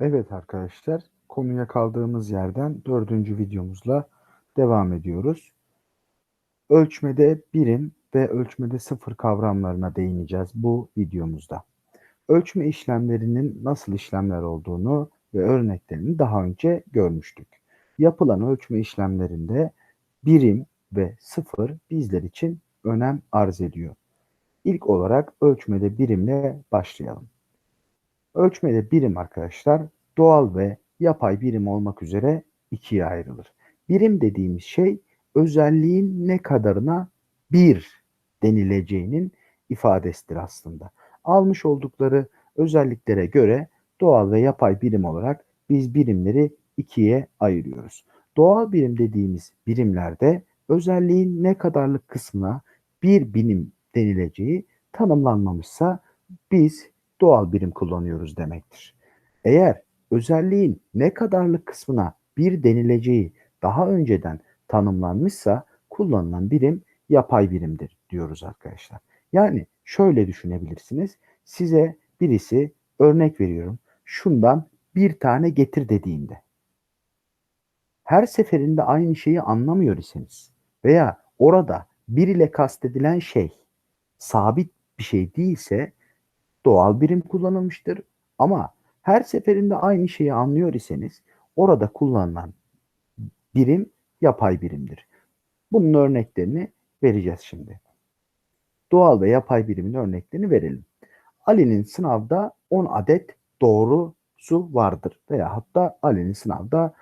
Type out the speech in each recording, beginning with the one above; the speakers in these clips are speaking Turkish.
Evet arkadaşlar, konuya kaldığımız yerden dördüncü videomuzla devam ediyoruz. Ölçmede birim ve ölçmede sıfır kavramlarına değineceğiz bu videomuzda. Ölçme işlemlerinin nasıl işlemler olduğunu ve örneklerini daha önce görmüştük. Yapılan ölçme işlemlerinde birim ve sıfır bizler için önem arz ediyor. İlk olarak ölçmede birimle başlayalım. Ölçmede birim arkadaşlar doğal ve yapay birim olmak üzere ikiye ayrılır. Birim dediğimiz şey özelliğin ne kadarına bir denileceğinin ifadesidir aslında. Almış oldukları özelliklere göre doğal ve yapay birim olarak biz birimleri ikiye ayırıyoruz. Doğal birim dediğimiz birimlerde özelliğin ne kadarlık kısmına bir birim denileceği tanımlanmamışsa biz doğal birim kullanıyoruz demektir. Eğer özelliğin ne kadarlık kısmına bir denileceği daha önceden tanımlanmışsa kullanılan birim yapay birimdir diyoruz arkadaşlar. Yani şöyle düşünebilirsiniz. Size birisi örnek veriyorum. Şundan bir tane getir dediğinde her seferinde aynı şeyi anlamıyor iseniz veya orada bir ile kastedilen şey sabit bir şey değilse doğal birim kullanılmıştır. Ama her seferinde aynı şeyi anlıyor iseniz orada kullanılan birim yapay birimdir. Bunun örneklerini vereceğiz şimdi. Doğal ve yapay birimin örneklerini verelim. Ali'nin sınavda 10 adet doğrusu vardır veya hatta Ali'nin sınavda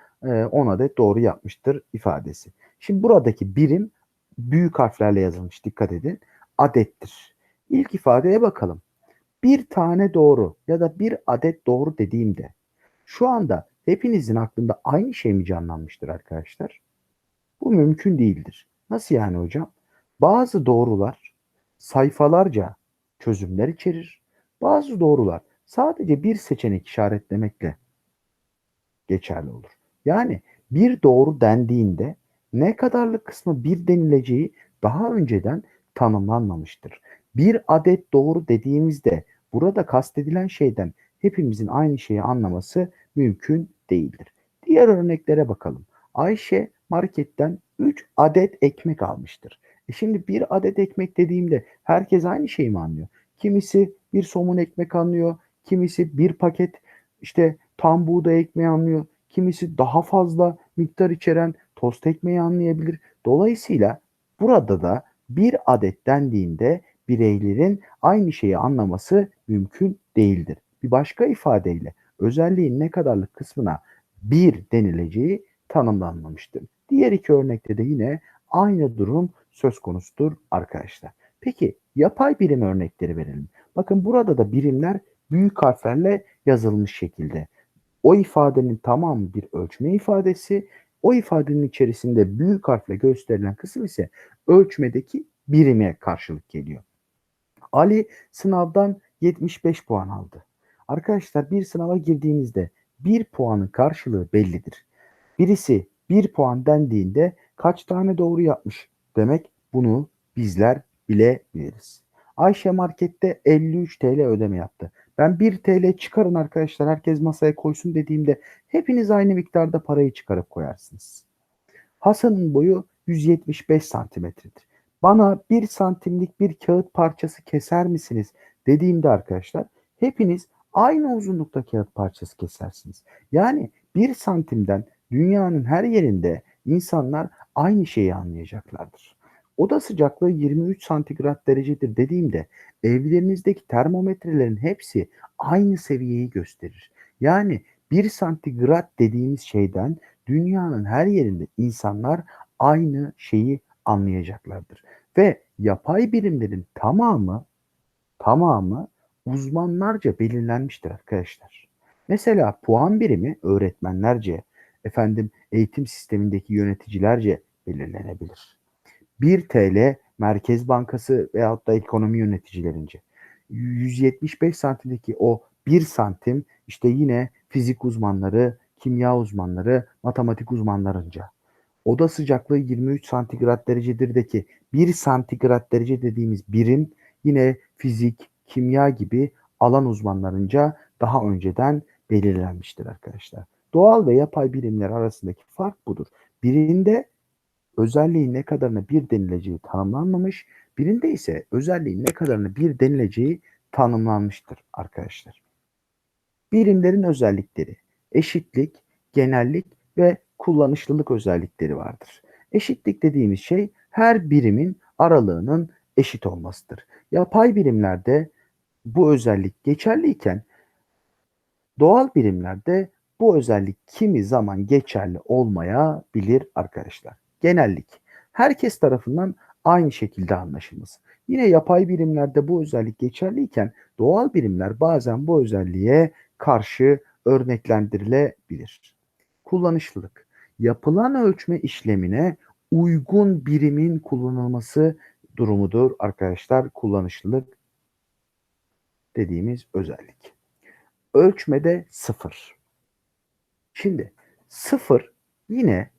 10 adet doğru yapmıştır ifadesi. Şimdi buradaki birim büyük harflerle yazılmış dikkat edin. Adettir. İlk ifadeye bakalım bir tane doğru ya da bir adet doğru dediğimde şu anda hepinizin aklında aynı şey mi canlanmıştır arkadaşlar? Bu mümkün değildir. Nasıl yani hocam? Bazı doğrular sayfalarca çözümler içerir. Bazı doğrular sadece bir seçenek işaretlemekle geçerli olur. Yani bir doğru dendiğinde ne kadarlık kısmı bir denileceği daha önceden tanımlanmamıştır. Bir adet doğru dediğimizde burada kastedilen şeyden hepimizin aynı şeyi anlaması mümkün değildir. Diğer örneklere bakalım. Ayşe marketten 3 adet ekmek almıştır. E şimdi bir adet ekmek dediğimde herkes aynı şeyi mi anlıyor? Kimisi bir somun ekmek anlıyor, kimisi bir paket işte tam buğday ekmeği anlıyor, kimisi daha fazla miktar içeren tost ekmeği anlayabilir. Dolayısıyla burada da bir adet dendiğinde bireylerin aynı şeyi anlaması mümkün değildir. Bir başka ifadeyle özelliğin ne kadarlık kısmına bir denileceği tanımlanmamıştır. Diğer iki örnekte de yine aynı durum söz konusudur arkadaşlar. Peki yapay birim örnekleri verelim. Bakın burada da birimler büyük harflerle yazılmış şekilde. O ifadenin tamamı bir ölçme ifadesi. O ifadenin içerisinde büyük harfle gösterilen kısım ise ölçmedeki birime karşılık geliyor. Ali sınavdan 75 puan aldı. Arkadaşlar bir sınava girdiğinizde bir puanın karşılığı bellidir. Birisi bir puan dendiğinde kaç tane doğru yapmış demek bunu bizler bilebiliriz. Ayşe markette 53 TL ödeme yaptı. Ben 1 TL çıkarın arkadaşlar herkes masaya koysun dediğimde hepiniz aynı miktarda parayı çıkarıp koyarsınız. Hasan'ın boyu 175 santimetredir bana bir santimlik bir kağıt parçası keser misiniz dediğimde arkadaşlar hepiniz aynı uzunlukta kağıt parçası kesersiniz. Yani bir santimden dünyanın her yerinde insanlar aynı şeyi anlayacaklardır. Oda sıcaklığı 23 santigrat derecedir dediğimde evlerinizdeki termometrelerin hepsi aynı seviyeyi gösterir. Yani 1 santigrat dediğimiz şeyden dünyanın her yerinde insanlar aynı şeyi anlayacaklardır. Ve yapay birimlerin tamamı tamamı uzmanlarca belirlenmiştir arkadaşlar. Mesela puan birimi öğretmenlerce, efendim eğitim sistemindeki yöneticilerce belirlenebilir. 1 TL Merkez Bankası veyahut da ekonomi yöneticilerince. 175 santimdeki o 1 santim işte yine fizik uzmanları, kimya uzmanları, matematik uzmanlarınca oda sıcaklığı 23 santigrat derecedir 1 santigrat derece dediğimiz birim yine fizik, kimya gibi alan uzmanlarınca daha önceden belirlenmiştir arkadaşlar. Doğal ve yapay birimler arasındaki fark budur. Birinde özelliğin ne kadarına bir denileceği tanımlanmamış, birinde ise özelliğin ne kadarına bir denileceği tanımlanmıştır arkadaşlar. Birimlerin özellikleri eşitlik, genellik ve kullanışlılık özellikleri vardır. Eşitlik dediğimiz şey her birimin aralığının eşit olmasıdır. Yapay birimlerde bu özellik geçerliyken doğal birimlerde bu özellik kimi zaman geçerli olmayabilir arkadaşlar. Genellik herkes tarafından aynı şekilde anlaşılması. Yine yapay birimlerde bu özellik geçerliyken doğal birimler bazen bu özelliğe karşı örneklendirilebilir. Kullanışlılık yapılan ölçme işlemine uygun birimin kullanılması durumudur arkadaşlar. Kullanışlılık dediğimiz özellik. Ölçmede sıfır. Şimdi sıfır yine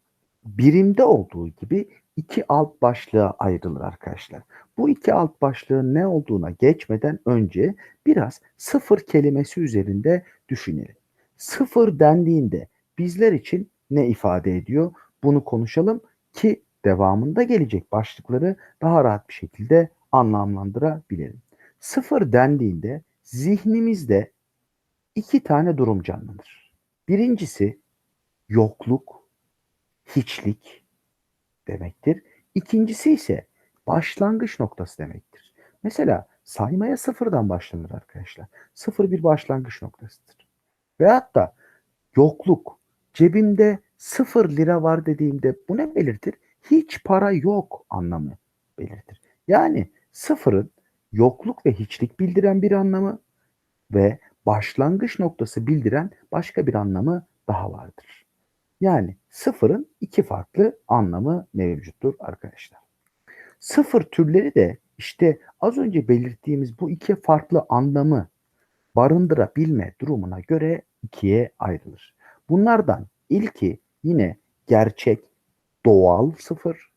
birimde olduğu gibi iki alt başlığa ayrılır arkadaşlar. Bu iki alt başlığın ne olduğuna geçmeden önce biraz sıfır kelimesi üzerinde düşünelim. Sıfır dendiğinde bizler için ne ifade ediyor? Bunu konuşalım ki devamında gelecek başlıkları daha rahat bir şekilde anlamlandırabilelim. Sıfır dendiğinde zihnimizde iki tane durum canlanır. Birincisi yokluk, hiçlik demektir. İkincisi ise başlangıç noktası demektir. Mesela saymaya sıfırdan başlanır arkadaşlar. Sıfır bir başlangıç noktasıdır. Veyahut da yokluk, cebimde sıfır lira var dediğimde bu ne belirtir? Hiç para yok anlamı belirtir. Yani sıfırın yokluk ve hiçlik bildiren bir anlamı ve başlangıç noktası bildiren başka bir anlamı daha vardır. Yani sıfırın iki farklı anlamı mevcuttur arkadaşlar. Sıfır türleri de işte az önce belirttiğimiz bu iki farklı anlamı barındırabilme durumuna göre ikiye ayrılır. Bunlardan ilki yine gerçek, doğal sıfır.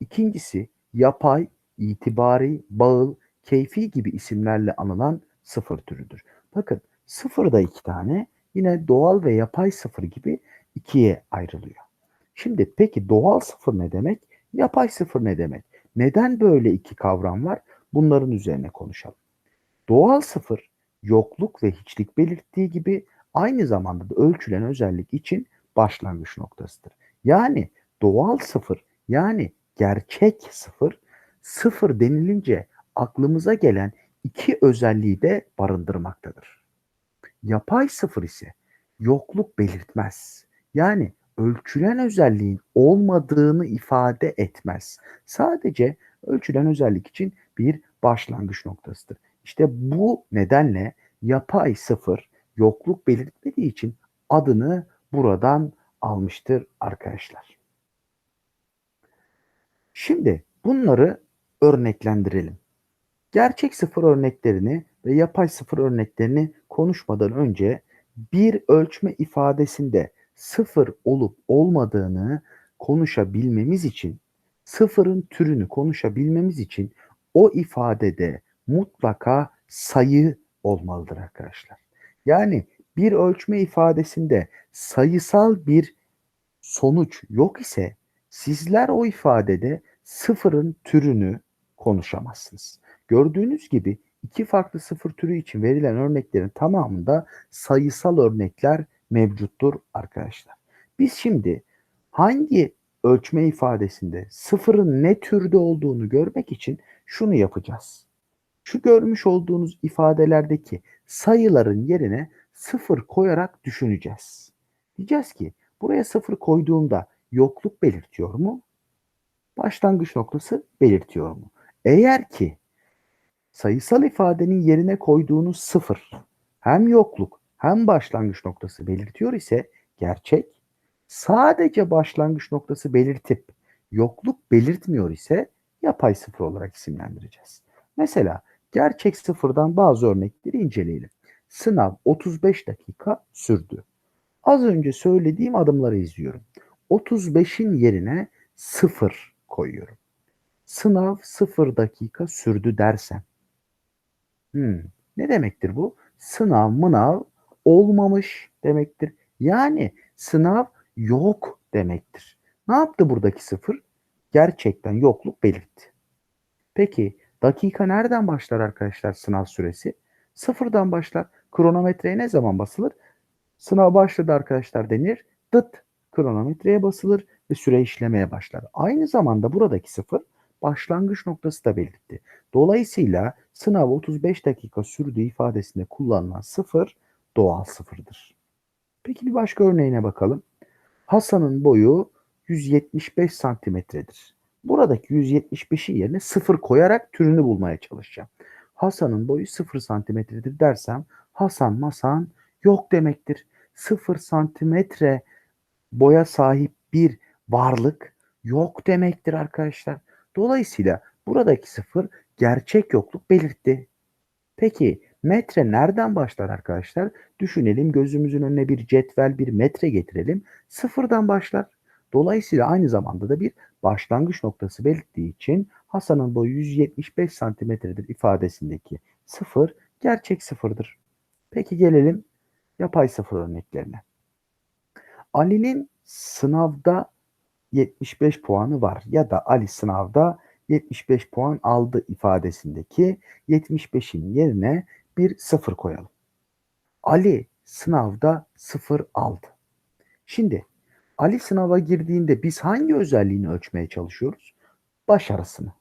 İkincisi yapay, itibari, bağıl, keyfi gibi isimlerle anılan sıfır türüdür. Bakın sıfırda iki tane yine doğal ve yapay sıfır gibi ikiye ayrılıyor. Şimdi peki doğal sıfır ne demek? Yapay sıfır ne demek? Neden böyle iki kavram var? Bunların üzerine konuşalım. Doğal sıfır yokluk ve hiçlik belirttiği gibi aynı zamanda da ölçülen özellik için başlangıç noktasıdır. Yani doğal sıfır yani gerçek sıfır sıfır denilince aklımıza gelen iki özelliği de barındırmaktadır. Yapay sıfır ise yokluk belirtmez. Yani ölçülen özelliğin olmadığını ifade etmez. Sadece ölçülen özellik için bir başlangıç noktasıdır. İşte bu nedenle yapay sıfır yokluk belirtmediği için adını buradan almıştır arkadaşlar. Şimdi bunları örneklendirelim. Gerçek sıfır örneklerini ve yapay sıfır örneklerini konuşmadan önce bir ölçme ifadesinde sıfır olup olmadığını konuşabilmemiz için, sıfırın türünü konuşabilmemiz için o ifadede mutlaka sayı olmalıdır arkadaşlar. Yani bir ölçme ifadesinde sayısal bir sonuç yok ise sizler o ifadede sıfırın türünü konuşamazsınız. Gördüğünüz gibi iki farklı sıfır türü için verilen örneklerin tamamında sayısal örnekler mevcuttur arkadaşlar. Biz şimdi hangi ölçme ifadesinde sıfırın ne türde olduğunu görmek için şunu yapacağız. Şu görmüş olduğunuz ifadelerdeki sayıların yerine sıfır koyarak düşüneceğiz. Diyeceğiz ki buraya sıfır koyduğumda yokluk belirtiyor mu? Başlangıç noktası belirtiyor mu? Eğer ki sayısal ifadenin yerine koyduğunuz sıfır hem yokluk hem başlangıç noktası belirtiyor ise gerçek, sadece başlangıç noktası belirtip yokluk belirtmiyor ise yapay sıfır olarak isimlendireceğiz. Mesela gerçek sıfırdan bazı örnekleri inceleyelim. Sınav 35 dakika sürdü. Az önce söylediğim adımları izliyorum. 35'in yerine 0 koyuyorum. Sınav 0 dakika sürdü dersem. Hmm, ne demektir bu? Sınav mınav olmamış demektir. Yani sınav yok demektir. Ne yaptı buradaki sıfır? Gerçekten yokluk belirtti. Peki dakika nereden başlar arkadaşlar sınav süresi? Sıfırdan başlar. Kronometreye ne zaman basılır? Sınav başladı arkadaşlar denir. Dıt kronometreye basılır ve süre işlemeye başlar. Aynı zamanda buradaki sıfır başlangıç noktası da belirtti. Dolayısıyla sınav 35 dakika sürdüğü ifadesinde kullanılan sıfır doğal sıfırdır. Peki bir başka örneğine bakalım. Hasan'ın boyu 175 santimetredir. Buradaki 175'in yerine sıfır koyarak türünü bulmaya çalışacağım. Hasan'ın boyu 0 santimetredir dersem Hasan Masan yok demektir. 0 santimetre boya sahip bir varlık yok demektir arkadaşlar. Dolayısıyla buradaki sıfır gerçek yokluk belirtti. Peki metre nereden başlar arkadaşlar? Düşünelim gözümüzün önüne bir cetvel, bir metre getirelim. Sıfırdan başlar. Dolayısıyla aynı zamanda da bir başlangıç noktası belirttiği için Hasan'ın boyu 175 santimetredir ifadesindeki sıfır gerçek sıfırdır. Peki gelelim yapay sıfır örneklerine. Ali'nin sınavda 75 puanı var ya da Ali sınavda 75 puan aldı ifadesindeki 75'in yerine bir sıfır koyalım. Ali sınavda sıfır aldı. Şimdi Ali sınava girdiğinde biz hangi özelliğini ölçmeye çalışıyoruz? Başarısını.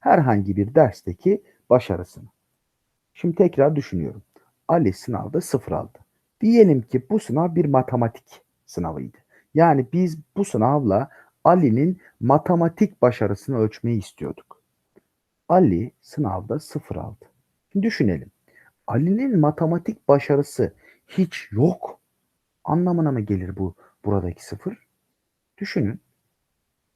Herhangi bir dersteki başarısını. Şimdi tekrar düşünüyorum. Ali sınavda sıfır aldı. Diyelim ki bu sınav bir matematik sınavıydı. Yani biz bu sınavla Ali'nin matematik başarısını ölçmeyi istiyorduk. Ali sınavda sıfır aldı. Şimdi düşünelim. Ali'nin matematik başarısı hiç yok anlamına mı gelir bu buradaki sıfır? Düşünün.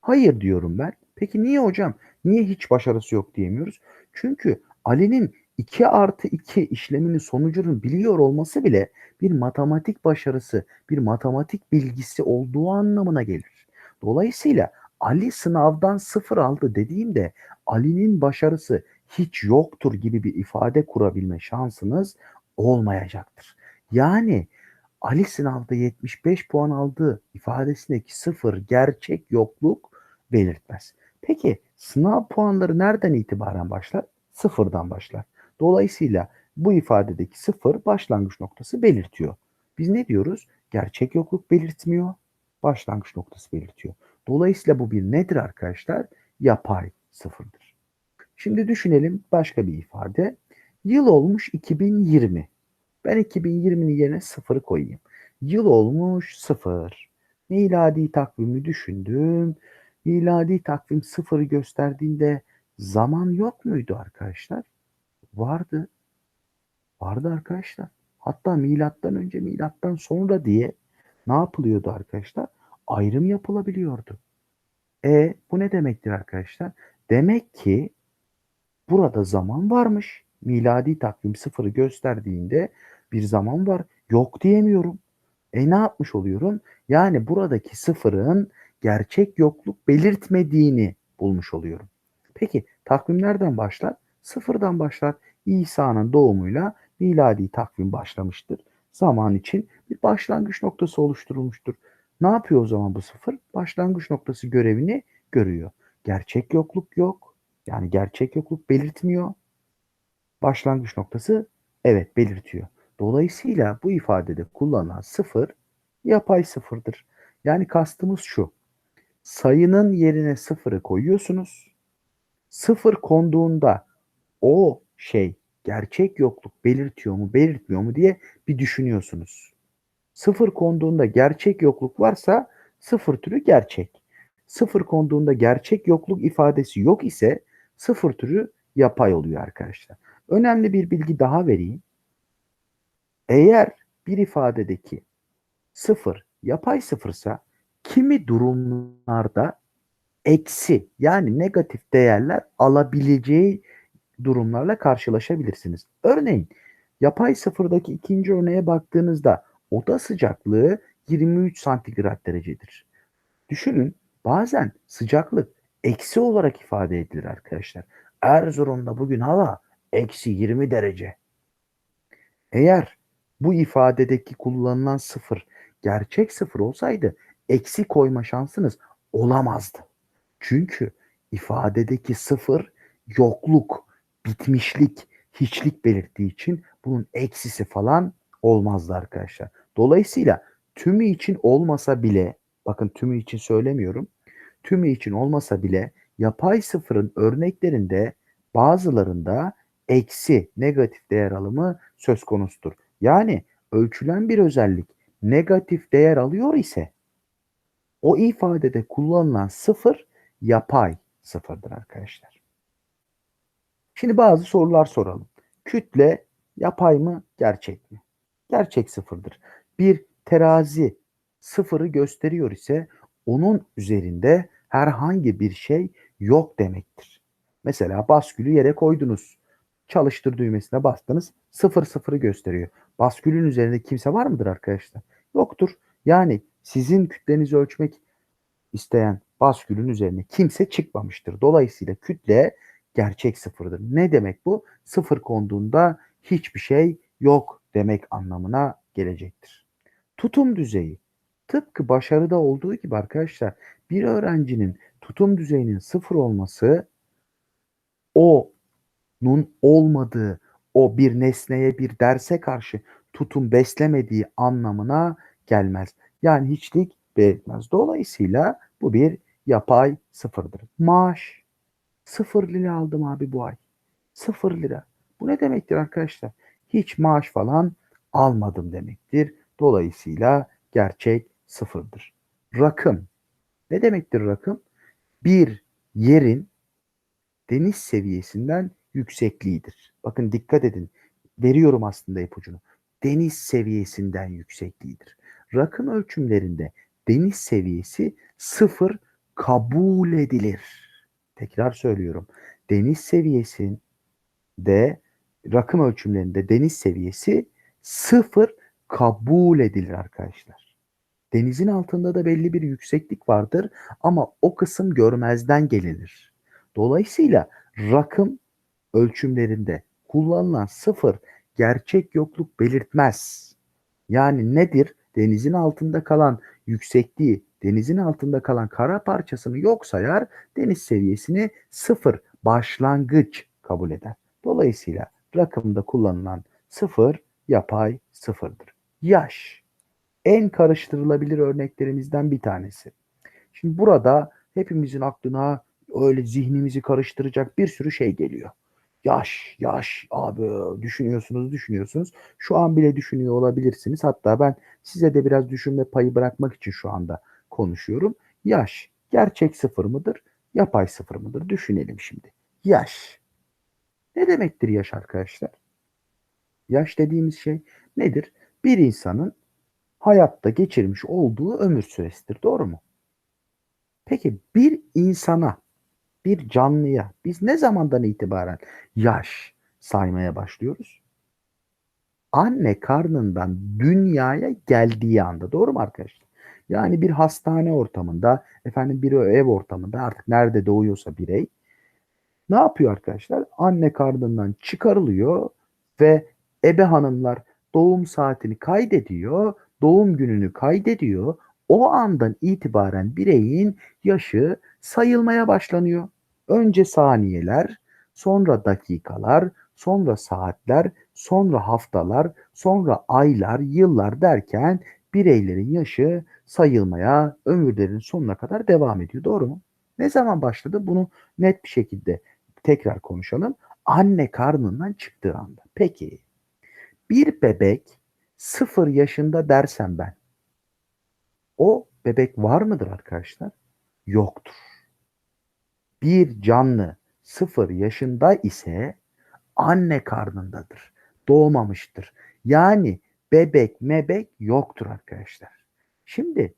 Hayır diyorum ben. Peki niye hocam? Niye hiç başarısı yok diyemiyoruz? Çünkü Ali'nin 2 artı 2 işleminin sonucunun biliyor olması bile bir matematik başarısı, bir matematik bilgisi olduğu anlamına gelir. Dolayısıyla Ali sınavdan sıfır aldı dediğimde Ali'nin başarısı hiç yoktur gibi bir ifade kurabilme şansınız olmayacaktır. Yani Ali sınavda 75 puan aldı ifadesindeki sıfır gerçek yokluk belirtmez. Peki sınav puanları nereden itibaren başlar? Sıfırdan başlar. Dolayısıyla bu ifadedeki sıfır başlangıç noktası belirtiyor. Biz ne diyoruz? Gerçek yokluk belirtmiyor, başlangıç noktası belirtiyor. Dolayısıyla bu bir nedir arkadaşlar? Yapay sıfırdır. Şimdi düşünelim başka bir ifade. Yıl olmuş 2020. Ben 2020'nin yerine sıfırı koyayım. Yıl olmuş sıfır. Miladi takvimi düşündüm. Miladi takvim sıfırı gösterdiğinde zaman yok muydu arkadaşlar? Vardı. Vardı arkadaşlar. Hatta milattan önce milattan sonra diye ne yapılıyordu arkadaşlar? Ayrım yapılabiliyordu. E bu ne demektir arkadaşlar? Demek ki burada zaman varmış. Miladi takvim sıfırı gösterdiğinde bir zaman var. Yok diyemiyorum. E ne yapmış oluyorum? Yani buradaki sıfırın gerçek yokluk belirtmediğini bulmuş oluyorum. Peki takvim nereden başlar? Sıfırdan başlar. İsa'nın doğumuyla miladi takvim başlamıştır. Zaman için bir başlangıç noktası oluşturulmuştur. Ne yapıyor o zaman bu sıfır? Başlangıç noktası görevini görüyor. Gerçek yokluk yok. Yani gerçek yokluk belirtmiyor. Başlangıç noktası evet belirtiyor. Dolayısıyla bu ifadede kullanılan sıfır yapay sıfırdır. Yani kastımız şu. Sayının yerine sıfırı koyuyorsunuz. Sıfır konduğunda o şey gerçek yokluk belirtiyor mu belirtmiyor mu diye bir düşünüyorsunuz. Sıfır konduğunda gerçek yokluk varsa sıfır türü gerçek. Sıfır konduğunda gerçek yokluk ifadesi yok ise sıfır türü yapay oluyor arkadaşlar. Önemli bir bilgi daha vereyim. Eğer bir ifadedeki sıfır yapay sıfırsa kimi durumlarda eksi yani negatif değerler alabileceği durumlarla karşılaşabilirsiniz. Örneğin yapay sıfırdaki ikinci örneğe baktığınızda oda sıcaklığı 23 santigrat derecedir. Düşünün bazen sıcaklık eksi olarak ifade edilir arkadaşlar. Erzurum'da bugün hava eksi 20 derece. Eğer bu ifadedeki kullanılan sıfır gerçek sıfır olsaydı eksi koyma şansınız olamazdı. Çünkü ifadedeki sıfır yokluk, bitmişlik, hiçlik belirttiği için bunun eksisi falan olmazdı arkadaşlar. Dolayısıyla tümü için olmasa bile bakın tümü için söylemiyorum. Tümü için olmasa bile yapay sıfırın örneklerinde bazılarında eksi negatif değer alımı söz konusudur. Yani ölçülen bir özellik negatif değer alıyor ise o ifadede kullanılan sıfır yapay sıfırdır arkadaşlar. Şimdi bazı sorular soralım. Kütle yapay mı, gerçek mi? Gerçek sıfırdır. Bir terazi sıfırı gösteriyor ise onun üzerinde herhangi bir şey yok demektir. Mesela baskülü yere koydunuz. Çalıştır düğmesine bastınız. Sıfır sıfırı gösteriyor. Baskülün üzerinde kimse var mıdır arkadaşlar? Yoktur. Yani sizin kütlenizi ölçmek isteyen baskülün üzerine kimse çıkmamıştır. Dolayısıyla kütle gerçek sıfırdır. Ne demek bu? Sıfır konduğunda hiçbir şey yok demek anlamına gelecektir. Tutum düzeyi. Tıpkı başarıda olduğu gibi arkadaşlar bir öğrencinin tutum düzeyinin sıfır olması onun olmadığı o bir nesneye bir derse karşı tutum beslemediği anlamına gelmez. Yani hiçlik belirtmez. Dolayısıyla bu bir yapay sıfırdır. Maaş sıfır lira aldım abi bu ay. Sıfır lira. Bu ne demektir arkadaşlar? Hiç maaş falan almadım demektir. Dolayısıyla gerçek sıfırdır. Rakım. Ne demektir rakım? Bir yerin deniz seviyesinden yüksekliğidir. Bakın dikkat edin. Veriyorum aslında ipucunu. Deniz seviyesinden yüksekliğidir. Rakım ölçümlerinde deniz seviyesi sıfır kabul edilir. Tekrar söylüyorum. Deniz seviyesinde rakım ölçümlerinde deniz seviyesi sıfır kabul edilir arkadaşlar. Denizin altında da belli bir yükseklik vardır ama o kısım görmezden gelinir. Dolayısıyla rakım ölçümlerinde kullanılan sıfır gerçek yokluk belirtmez. Yani nedir? Denizin altında kalan yüksekliği, denizin altında kalan kara parçasını yok sayar, deniz seviyesini sıfır başlangıç kabul eder. Dolayısıyla rakımda kullanılan sıfır yapay sıfırdır. Yaş en karıştırılabilir örneklerimizden bir tanesi. Şimdi burada hepimizin aklına öyle zihnimizi karıştıracak bir sürü şey geliyor. Yaş, yaş abi düşünüyorsunuz, düşünüyorsunuz. Şu an bile düşünüyor olabilirsiniz. Hatta ben size de biraz düşünme payı bırakmak için şu anda konuşuyorum. Yaş gerçek sıfır mıdır, yapay sıfır mıdır? Düşünelim şimdi. Yaş. Ne demektir yaş arkadaşlar? Yaş dediğimiz şey nedir? Bir insanın hayatta geçirmiş olduğu ömür süresidir. Doğru mu? Peki bir insana bir canlıya biz ne zamandan itibaren yaş saymaya başlıyoruz? Anne karnından dünyaya geldiği anda. Doğru mu arkadaşlar? Yani bir hastane ortamında, efendim bir ev ortamında artık nerede doğuyorsa birey ne yapıyor arkadaşlar? Anne karnından çıkarılıyor ve ebe hanımlar doğum saatini kaydediyor, doğum gününü kaydediyor. O andan itibaren bireyin yaşı sayılmaya başlanıyor. Önce saniyeler, sonra dakikalar, sonra saatler, sonra haftalar, sonra aylar, yıllar derken bireylerin yaşı sayılmaya ömürlerin sonuna kadar devam ediyor. Doğru mu? Ne zaman başladı? Bunu net bir şekilde tekrar konuşalım. Anne karnından çıktığı anda. Peki bir bebek sıfır yaşında dersem ben o bebek var mıdır arkadaşlar? Yoktur bir canlı sıfır yaşında ise anne karnındadır. Doğmamıştır. Yani bebek mebek yoktur arkadaşlar. Şimdi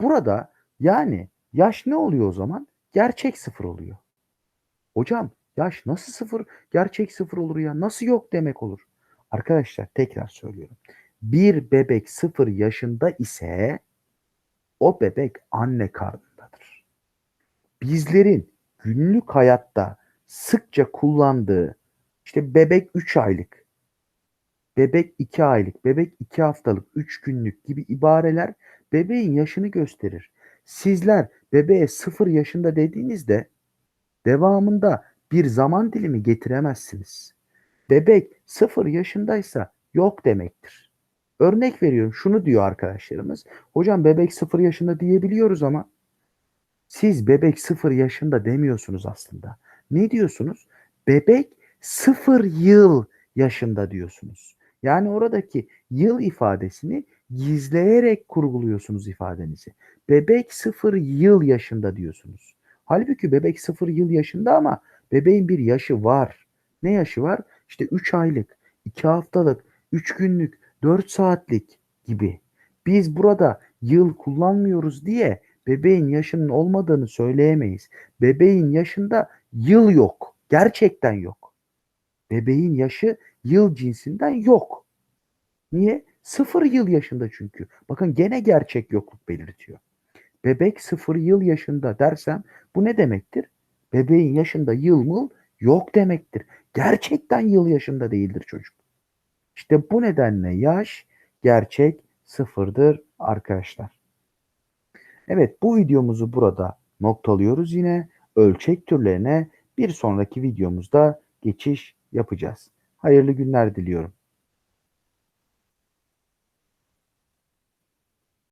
burada yani yaş ne oluyor o zaman? Gerçek sıfır oluyor. Hocam yaş nasıl sıfır? Gerçek sıfır olur ya. Nasıl yok demek olur? Arkadaşlar tekrar söylüyorum. Bir bebek sıfır yaşında ise o bebek anne karnındadır. Bizlerin günlük hayatta sıkça kullandığı işte bebek 3 aylık, bebek 2 aylık, bebek 2 haftalık, 3 günlük gibi ibareler bebeğin yaşını gösterir. Sizler bebeğe 0 yaşında dediğinizde devamında bir zaman dilimi getiremezsiniz. Bebek 0 yaşındaysa yok demektir. Örnek veriyorum şunu diyor arkadaşlarımız. Hocam bebek 0 yaşında diyebiliyoruz ama siz bebek 0 yaşında demiyorsunuz aslında. Ne diyorsunuz? Bebek 0 yıl yaşında diyorsunuz. Yani oradaki yıl ifadesini gizleyerek kurguluyorsunuz ifadenizi. Bebek 0 yıl yaşında diyorsunuz. Halbuki bebek 0 yıl yaşında ama bebeğin bir yaşı var. Ne yaşı var? İşte 3 aylık, 2 haftalık, 3 günlük, 4 saatlik gibi. Biz burada yıl kullanmıyoruz diye bebeğin yaşının olmadığını söyleyemeyiz. Bebeğin yaşında yıl yok. Gerçekten yok. Bebeğin yaşı yıl cinsinden yok. Niye? Sıfır yıl yaşında çünkü. Bakın gene gerçek yokluk belirtiyor. Bebek sıfır yıl yaşında dersem bu ne demektir? Bebeğin yaşında yıl mıl yok demektir. Gerçekten yıl yaşında değildir çocuk. İşte bu nedenle yaş gerçek sıfırdır arkadaşlar. Evet bu videomuzu burada noktalıyoruz yine. Ölçek türlerine bir sonraki videomuzda geçiş yapacağız. Hayırlı günler diliyorum.